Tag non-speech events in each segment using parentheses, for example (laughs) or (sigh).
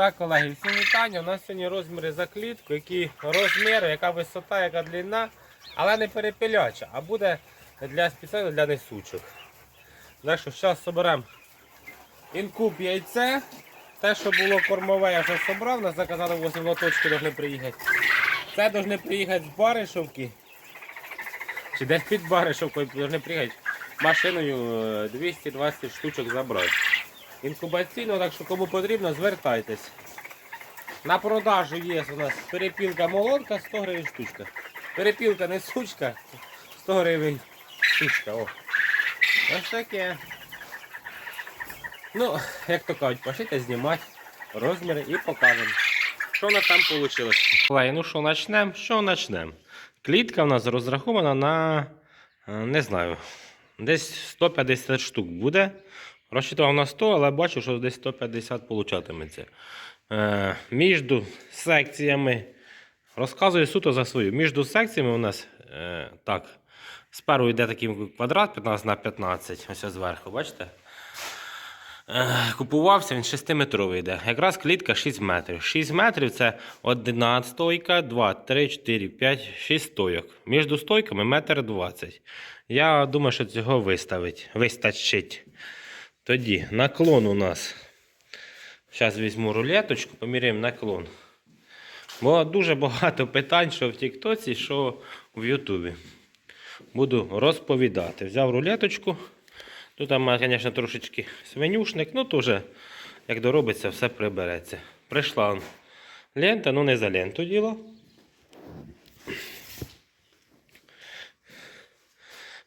Так, колеги, всім вітання. У нас сьогодні розміри за клітку, які розміри, яка висота, яка длина, але не перепиляча, а буде для спеціально для несучок. Так що зараз зберемо інкуб яйце. Те, що було кормове, я вже зібрав, нас заказали 8 лоточки, повинні приїхати. Це повинні приїхати з Баришовки. Чи десь під Баришовкою повинні приїхати машиною е, 220 штучок забрати. Інкубаційно, так що кому потрібно, звертайтесь. На продажу є у нас перепілка молодка 100 гривень штучка. Перепілка не сучка, 100 гривень штучка. О. Ось таке. Ну, як то кажуть, пошлите знімати розміри і покажемо. Що у нас там вийшло. Колеги, ну що почнемо? Що почнемо? Клітка у нас розрахована на, е, не знаю, десь 150 штук буде. Розчитував на 100, але бачу, що десь 150 получатиметься. Е, між секціями, розказую суто за свою. Між секціями у нас е, так, сперу йде такий квадрат 15 на 15, ось зверху, бачите? Е, Купувався він 6-метровий йде. Якраз клітка 6 метрів. 6 метрів це одна стойка, 2, 3, 4, 5, 6 стойок. Між стойками метр 20. Я думаю, що цього виставить, вистачить. Тоді наклон у нас. Зараз візьму рулеточку, поміряємо наклон. Бо дуже багато питань, що в Тіктоці, що в Ютубі. Буду розповідати. Взяв рулеточку. Тут там, має, звісно, трошечки свинюшник, ну вже, як доробиться, все прибереться. Прийшла лента, ну не за ленту діло.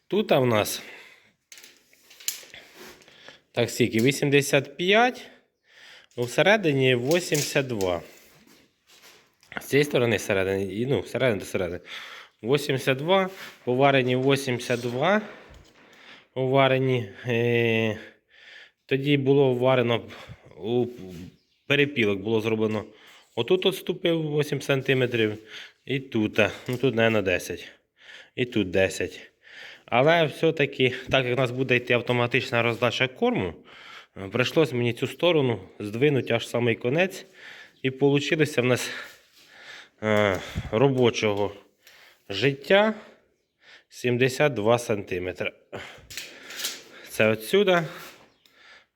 Тут у нас так, скільки? 85, ну всередині 82. З цієї сторони всередині, і, ну, всередині до середини. 82, поварені 82 уварені. Е, тоді було варено у перепілок було зроблено. Отут відступив 8 см. І тут. Ну тут, мабуть, 10. І тут 10. Але все-таки, так як у нас буде йти автоматична роздача корму, е, прийшлось мені цю сторону здвинути аж самий конець. І вийшло в нас е, робочого життя 72 см. Це отсюда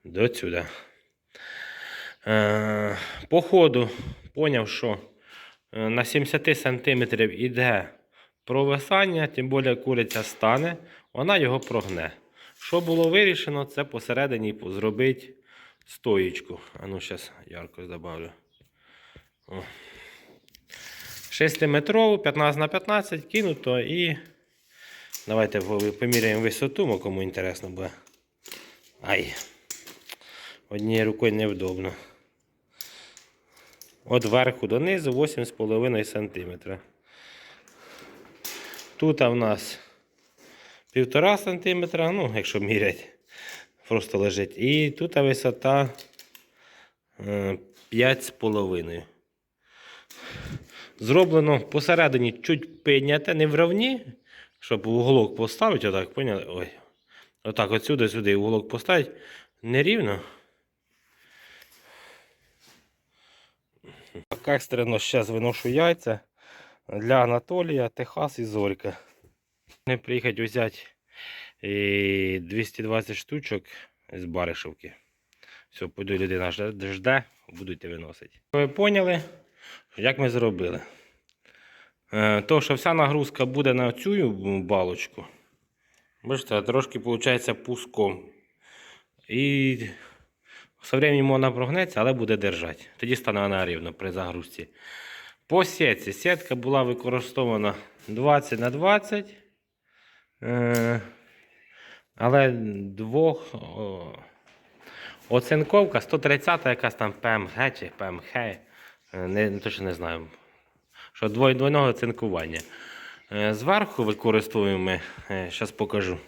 до сюди. Е, по ходу поняв, що на 70 см йде провисання, тим більше куриця стане, вона його прогне. Що було вирішено, це посередині зробити стоїчку. А ну, зараз ярко добавлю. 6-метрову, 15 на 15 кинуто і давайте поміряємо висоту, бо кому інтересно буде. Ай. Однією рукою невдобно. От верху донизу 8,5 см. Тут у нас 1,5 см, ну, якщо мірять, просто лежить. І тут висота е, 5,5. Зроблено посередині чуть підняте, не вровні, щоб уголок поставити, отак, поняли? Ой. Отак, отсюди сюди уголок поставити нерівно. Так екстрено зараз виношу яйця для Анатолія, Техас і Зорька. Вони приїхати взяти 220 штучок з Баришівки. Все, пойду людина жде, будуть виносити. Ви поняли, як ми зробили? Е, То, що вся нагрузка буде на цю балочку. Бачите, трошки виходить пуском. І со временем вона прогнеться, але буде держати. Тоді стане вона рівно при загрузці. По сітці. Сітка була використована 20 на 20. Е, але двох. Оцинковка 130 якась там ПМГ чи ПМХ. е, Не, точно не знаю. Що двой- двойного оцинкування. Е, Зверху використовуємо, зараз покажу.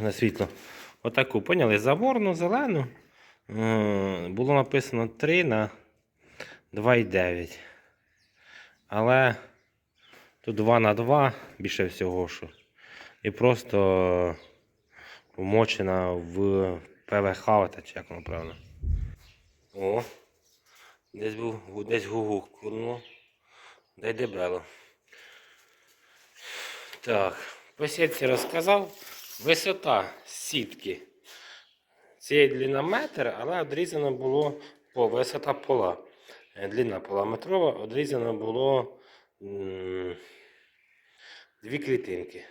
На світло. Отаку, поняли? Заворну, зелену. Було написано 3 на 2,9. Але тут 2 на 2 більше всього. що. І просто вмочена в ПВХ, чи як воно правильно. О. Десь був, десь гугук курнуло. Дай дебело. Так, по сітці розказав. Висота сітки. Цієї длина метр, але відрізано було по висота пола. Е, Длина пола метрова, відрізано було дві клітинки.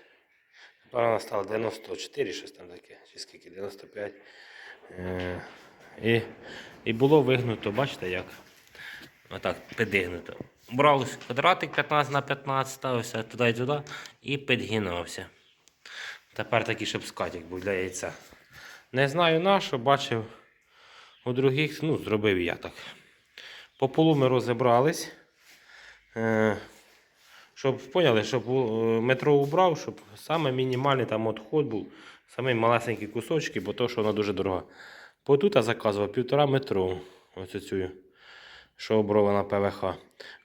Тепер вона стала 94, щось там таке, чи скільки, 95. Е, і, і було вигнуто, бачите як? Отак, підігнуто. Брав квадратик 15 на 15, ставився туди і туди і підгинався. Тепер такий, щоб скатик був для яйця. Не знаю на що, бачив у других, ну, зробив я так. По полу ми розібрались. Е, щоб поняли, щоб е, метро убрав, щоб саме мінімальний там відход був, саме малесенькі кусочки, бо то, що вона дуже дорога. По тут я заказував півтора метро. Ось цю, що оброблена ПВХ.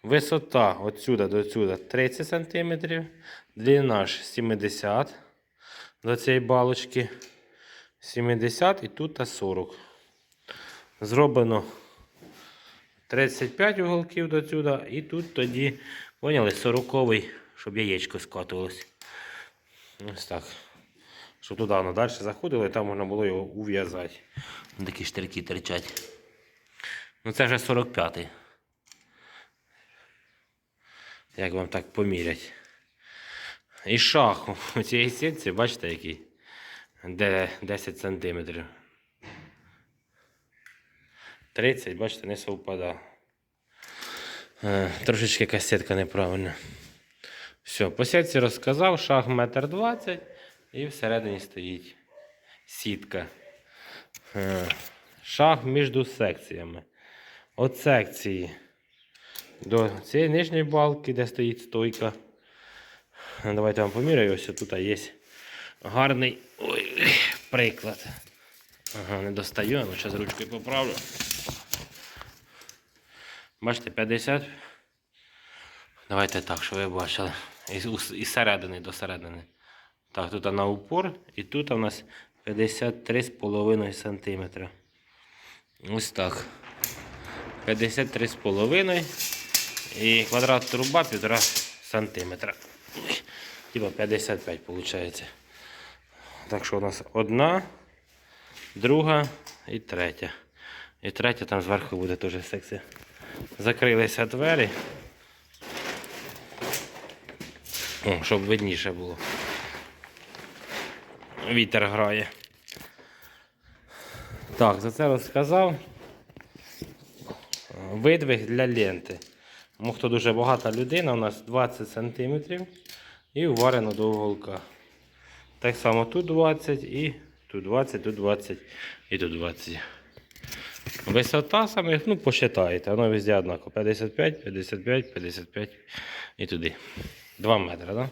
Висота отсюда до сюди 30 см, длина ж 70 до цієї балочки. 70 і тут 40. Зроблено 35 уголків до сюди, і тут тоді, поняли, 40 щоб яєчко скатувалось. Ось так. Щоб туди воно далі заходило, і там можна було його ув'язати. Такі штирки торчать. Ну це вже 45-й. Як вам так помірять. І шах у цієї сітці, бачите, який? Де 10 сантиметрів. 30, бачите, не совпадає. Е, Трошечки касетка неправильна. Все, по сітці розказав, шаг метр двадцять і всередині стоїть сітка. Е, Шаг між секціями. От секції до цієї нижньої балки, де стоїть стойка. Давайте вам поміряю. Ось тут є гарний ой, приклад. Ага, не достаю, але зараз ручкою поправлю. Бачите, 50. Давайте так, щоб ви бачили. Із, середини до середини. Так, тут на упор, і тут у нас 53,5 см. Ось так. 53,5 і квадрат труба 1,5 см. Типа 55 виходить. Так що у нас одна, друга і третя. І третя там зверху буде теж секція. Закрилися двері. О, щоб видніше було. Вітер грає. Так, за це розказав. Видвиг для ленти. Ну, хто дуже багата людина, у нас 20 см і варено до уголка. Так само тут 20 і тут 20, тут 20 і тут 20. Висота самих, ну, посчитаєте, воно везде однаково. 55, 55, 55 і туди. 2 метри, так? Да?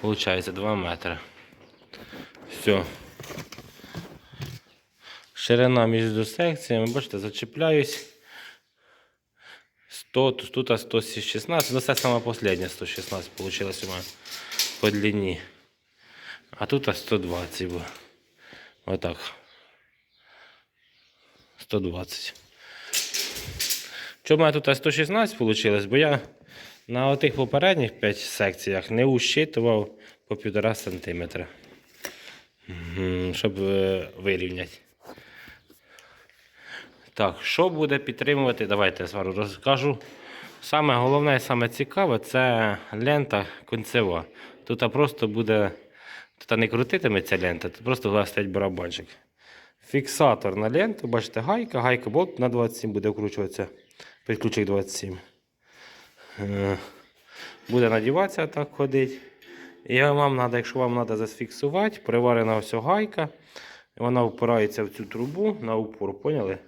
Получається 2 метри. Все. Ширина між секціями, бачите, зачіпляюсь. 100, тут тут 116, ну це саме последнє 116 получилось у мене по длині. А тут 120 було. Отак. 120. Чому мене тут 116 вийшло? Бо я на отих попередніх 5 секціях не ущитував по 1,5 см. Щоб е, вирівняти. Так, що буде підтримувати? Давайте я зараз розкажу. Саме головне, саме цікаве це лента кінцева. Тут просто буде. Тут не крутитиметься лента, тут просто буде барабанчик. Фіксатор на ленту, бачите, гайка, гайка болт на 27 буде вкручуватися. Під 27. Е, Буде надіватися так ходить. І вам треба, якщо вам треба зафіксувати, приварена ось гайка. Вона впирається в цю трубу на упор, поняли?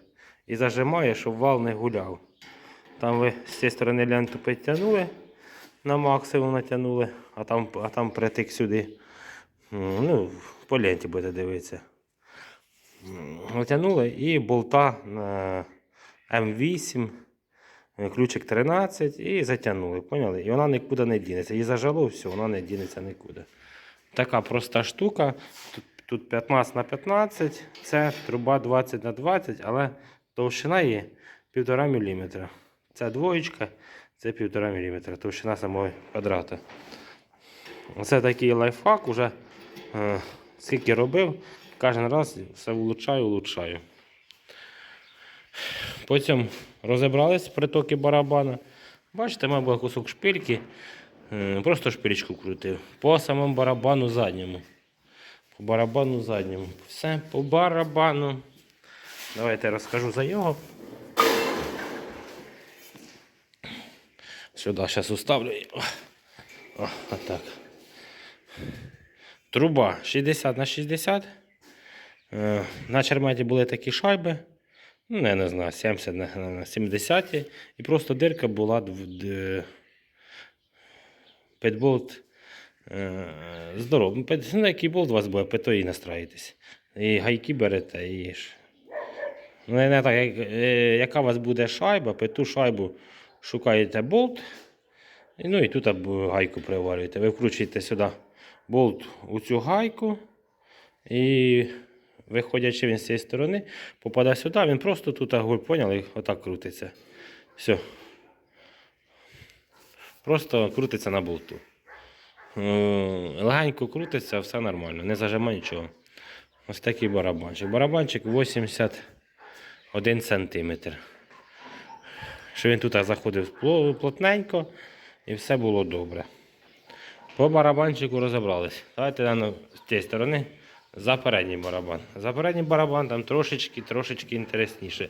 І зажимає, щоб вал не гуляв. Там ви з цієї сторони ленту підтягнули, на максимум натягнули, а там, а там притик сюди. Ну, по ленті будете дивитися. Натягнули і болта на М8, е, ключик 13 і затягнули. Поняли? І вона нікуди не дінеться. Її зажало, все, вона не дінеться нікуди. Така проста штука. Тут, тут 15 на 15, це труба 20 на 20, але товщина є 1,5 мм. Це двоєчка, це 1,5 мм, товщина самого квадрата. Це такий лайфхак, уже е, скільки робив, кожен раз все влучаю, влучаю. Потім розібрались притоки барабана. Бачите, мав був кусок шпильки, е, просто шпилечку крутив. По самому барабану задньому. По барабану задньому. Все по барабану. Давайте розкажу за його. Сюди зараз уставлю. О, отак. Труба 60 на 60. Е, На черметі були такі шайби. Ну, я не знаю, 70 на на 70. І просто дирка була в д- болт е, здоровий. Під, ну, який болт у вас буде, то і настраїтесь. І гайки берете, і. Ну, не так, як, е, яка у вас буде шайба, під ту шайбу шукаєте болт. Ну і тут гайку приварюєте. Ви вкручуєте сюди болт у цю гайку. І виходячи він з цієї сторони, попадає сюди, він просто тут агуль, поняли, отак крутиться. Все. Просто крутиться на болту. Е, Легенько крутиться, все нормально, не зажима нічого. Ось такий барабанчик. Барабанчик 81 см. Що він тут заходив плотненько і все було добре. По барабанчику розібрались. Давайте з цієї сторони за передній барабан. За передній барабан там трошечки, трошечки інтересніше.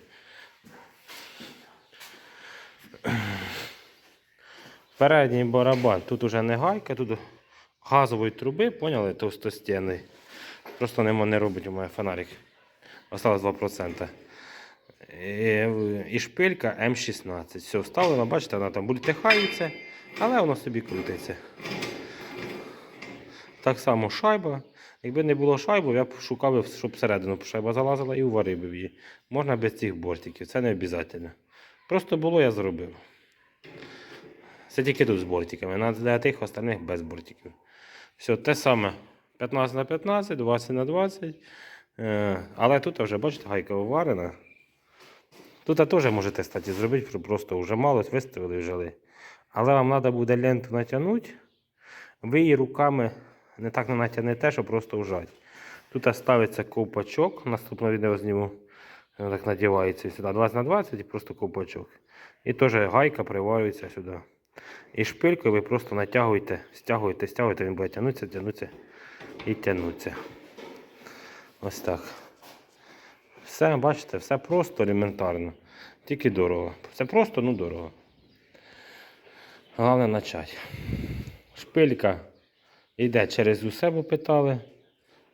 Передній барабан. Тут уже не гайка, тут газової труби, поняли, товстостінний. Просто нема не робить у мене фонарик. Осталось 2%. І, і шпилька М16. Все, вставлено, бачите, вона там бультихається, але воно собі крутиться. Так само шайба. Якби не було шайби, я б шукав, щоб всередину шайба залазила і уварив її. Можна без цих бортиків, це не обов'язково. Просто було, я зробив. Це тільки тут з бортиками. Для тих остальних без бортиків. Все, те саме 15 на 15, 20 на 20. Е, але тут вже, бачите, гайка уварена. Тут теж можете кстати, зробити, просто вже мало виставили і взяли. Але вам треба буде ленту натягнути. Ви її руками не так не натягнете, що просто вжать. Тут ставиться ковпачок, наступне відео зніму. Воно так надівається сюди 20 на 20 і просто ковпачок. І теж гайка приварюється сюди. І шпилькою ви просто натягуєте, стягуєте, стягуєте, він буде тягнутися, тягнутися і тягнутися. Ось так. Все, бачите, все просто елементарно. Тільки дорого. Все просто, ну дорого. Головне почати. Шпилька йде через усе, бо питали.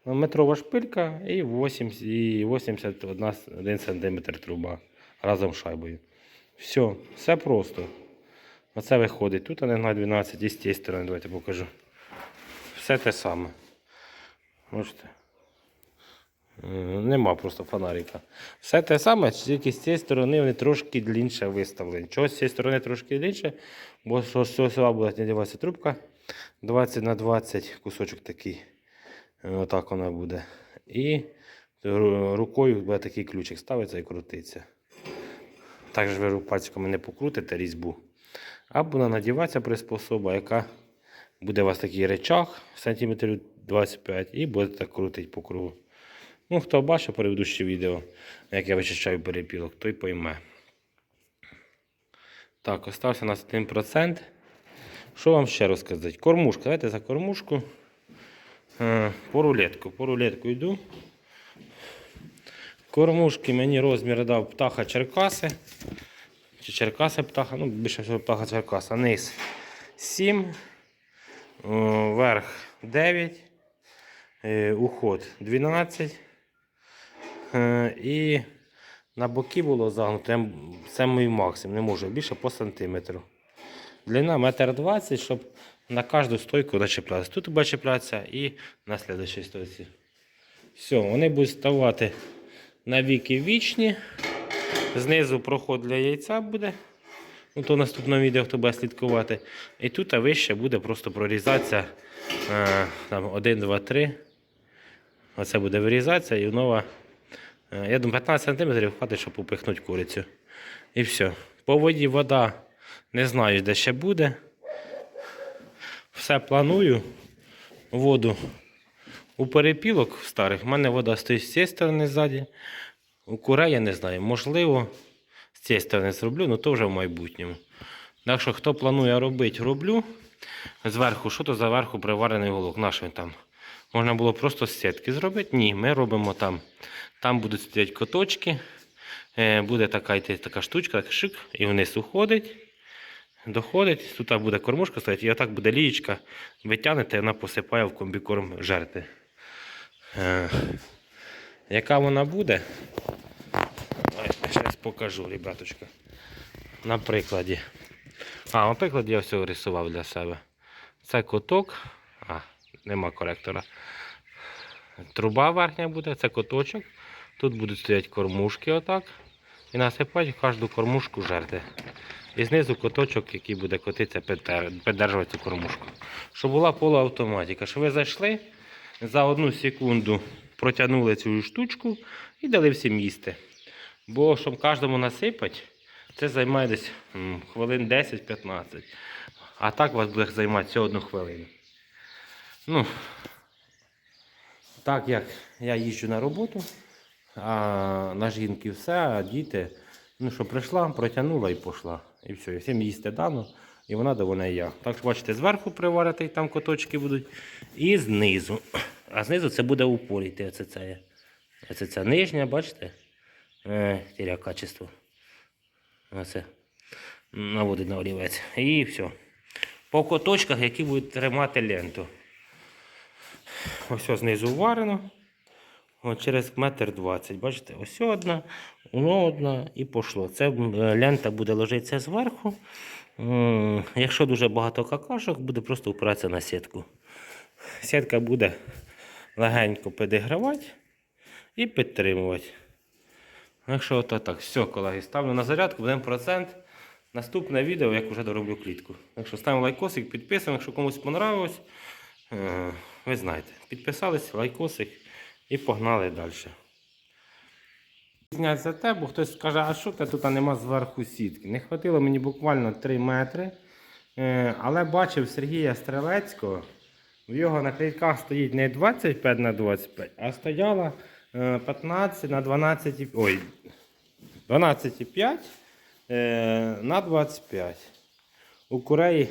Метрова шпилька і 80, і 81 см труба разом з шайбою. Все, все просто. Оце виходить. Тут на 12 і з цієї сторони, давайте покажу. Все те саме. Можете. Е, Нема просто фонарика. Все те саме, тільки з цієї сторони вони трошки длінше виставлені. Чого з цієї сторони трошки длінше, бо з цього сюди буде надіватися трубка 20 на 20 кусочок такий. Е, Отак вона буде. І рукою буде такий ключик ставиться і крутиться. Так же ви пальчиками не покрутите різьбу. А буде надіватися приспособа, яка буде у вас такий речах сантиметрів 25 і буде так крутити по кругу. Ну, хто бачив предыдущее відео, як я вичищаю перепілок, той пойме. Так, остався у нас 1%. Що вам ще розказати? Кормушка. Давайте за кормушку. Е, По рулетку. По рулетку йду. Кормушки мені розмір дав птаха Черкаси. Чи Черкаси птаха, ну більше всього птаха Черкаса. Низ 7, верх 9, е, уход 12. Е, І на боки було загнуто. Це мій максимум, не можу більше по сантиметру. Длина 1,20 м, щоб на кожну стойку зачеплятися. Тут буде чіплятися і на слідчій стойці. Все, вони будуть ставати на віки вічні. Знизу проход для яйця буде. Ну, то в наступному відео хто буде слідкувати. І тут а вище буде просто прорізатися е, там, 1, 2, 3. Оце буде вирізатися і нова. е, Я думаю, 15 см хватить, щоб упихнути курицю. І все. По воді вода не знаю, де ще буде. Все планую. Воду у перепілок старих. У мене вода стоїть з цієї сторони ззаді. У курей я не знаю. Можливо, з цієї сторони зроблю, але то вже в майбутньому. Так що, хто планує робити, роблю. Зверху, що то за верху приварений голок? Наш він там. Можна було просто з сітки зробити. Ні, ми робимо там. Там будуть стояти коточки. Е, Буде така, така штучка, так шик, і вниз уходить. Доходить, тут буде кормушка стоять, і отак буде лієчка. Витягнете, вона посипає в комбікорм жерти. Е, яка вона буде? Зараз покажу, ребяточка. На прикладі. А, на прикладі я все рисував для себе. Це коток. А, нема коректора. Труба верхня буде, це коточок. Тут будуть стояти кормушки отак. І насипати кожну кормушку жерти. І знизу коточок, який буде котитися, піддержувати цю кормушку. Щоб була полуавтоматика. Щоб ви зайшли, за одну секунду протягнули цю штучку і дали всім їсти. Бо щоб кожному насипати, це займає десь хвилин 10-15. А так вас буде займати всього одну хвилину. Ну, так як я їжджу на роботу, а на жінки все, а діти, ну що прийшла, протягнула і пішла. І все, і всім їсти дано, і вона довольна і я. Так що бачите, зверху приварити, там коточки будуть, і знизу. А знизу це буде упор йти. Оце це, оце ця нижня, бачите? Е, тіря качество. Оце. Наводить на олівець. І все. По коточках, які будуть тримати ленту. Ось знизу варено. От через метр двадцять. Бачите, ось одна, воно одна і пішло. Це лента буде ложитися зверху. Якщо дуже багато какашок, буде просто впиратися на сітку. Сітка буде легенько підігравати і підтримувати. Якщо ото так, все, колеги, ставлю на зарядку, будемо процент. Наступне відео, як вже дороблю клітку. Так що ставимо лайкосик, підписуємо, якщо комусь понравилось. е, Ви знаєте, підписались, лайкосик і погнали далі. Знять за те, бо хтось скаже, а що це тут нема зверху сітки. Не хватило мені буквально 3 метри. Е, Але бачив Сергія Стрелецького. В його на клейках стоїть не 25 на 25, а стояла е, 15 на 12. Ой, 12,5 е, на 25. У курей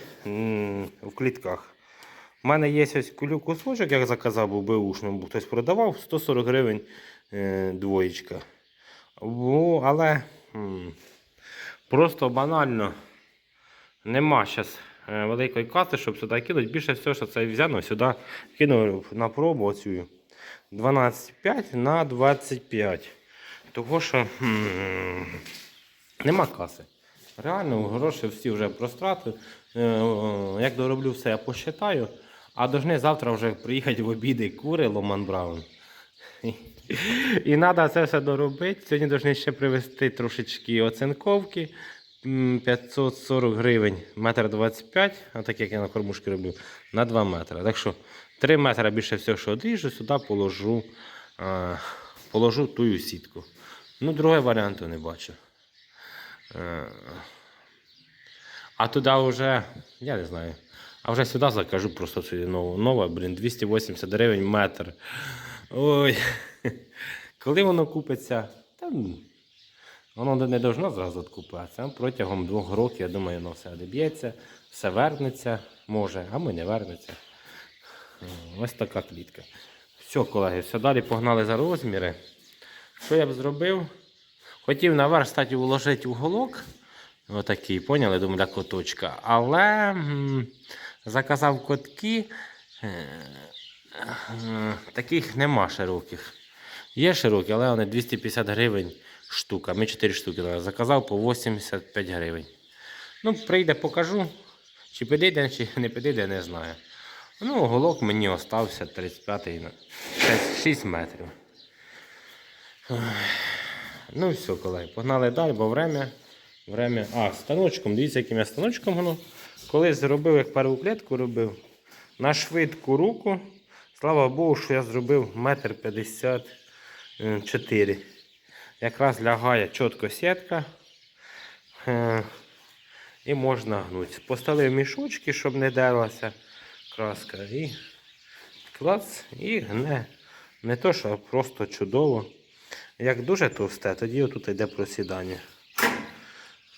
в клітках. У мене є ось кулю кусочок, як заказав, був беушним, бо хтось продавав 140 гривень е, двоєчка. Але просто банально нема зараз великої каси, щоб сюди кинути. Більше всього, що це взяно, сюди кинув на пробу оцю 12,5 на 25. Того що нема каси. Реально, гроші всі вже прострати. Е, е, Як дороблю все, я посчитаю. А должны завтра вже приїхати в обіди кури Ломан Браун. І треба це все доробити. Сьогодні повинні ще привезти трошечки оцинковки. 540 гривень, метр 25, а так як я на кормушки роблю, на 2 метри. Так що 3 метри більше всього, що одріжу, сюди положу, положу тую сітку. Ну, другого варіанту не бачу. Е, А туди вже, я не знаю. А вже сюди закажу просто нову. Нова, блін, 280 гривень метр. Ой. (laughs) Коли воно купиться, та воно не должно зразу купуватися. Протягом двох років, я думаю, воно все доб'ється, все вернеться, може, а ми не вернеться. Ось така клітка. Все, колеги, все далі погнали за розміри. Що я б зробив? Хотів наверх, кстати, вложити уголок. Отакий, поняли, думаю, для коточка. Але заказав котки. Таких нема широких. Є широкі, але вони 250 гривень штука. Ми 4 штуки заказав по 85 гривень. Ну, прийде, покажу. Чи підійде, чи не підійде, не знаю. Ну, уголок мені остався 35 на 6, 6 метрів. Ну все, колеги, погнали далі, бо время. время... А, станочком, дивіться, яким я станочком воно. Колись зробив, як перву клітку робив. На швидку руку Слава Богу, що я зробив метр п'ятдесят чотири. Якраз лягає чітко сітка. Е, І можна гнути. Поставив мішочки, щоб не дерлася краска. І клац, і гне. Не то, що просто чудово. Як дуже товсте, тоді отут йде просідання.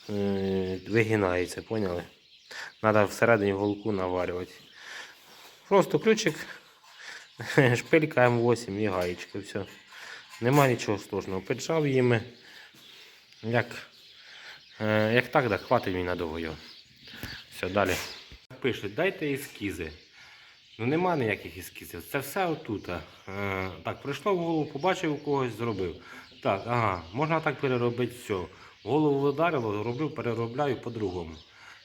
Е, Вигинається, поняли? Треба всередині голку наварювати. Просто ключик, (laughs) шпилька М8 і гаєчки. Все. Нема нічого сложного. Піджав їми. Як, е, як так, так хватить мені надовго його. Все, далі. Пишуть, дайте ескізи. Ну нема ніяких ескізів. Це все отут. Е, так, прийшло в голову, побачив у когось, зробив. Так, ага, можна так переробити все. Голову вдарило, робив, переробляю по-другому.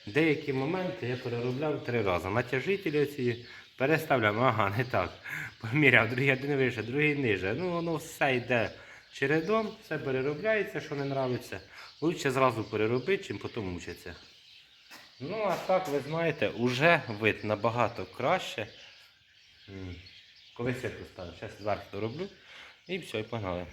Деякі моменти я переробляв три рази. Натяжителі ці переставляв, ага, не так. Поміряв, другий один вище, другий ниже. Ну воно все йде чередом, все переробляється, що не нравиться. Лучше зразу переробити, чим потім мучиться. Ну, а так, ви знаєте, уже вид набагато краще. М. Коли сітку ставлю, зараз зверху дороблю. І все, і погнали.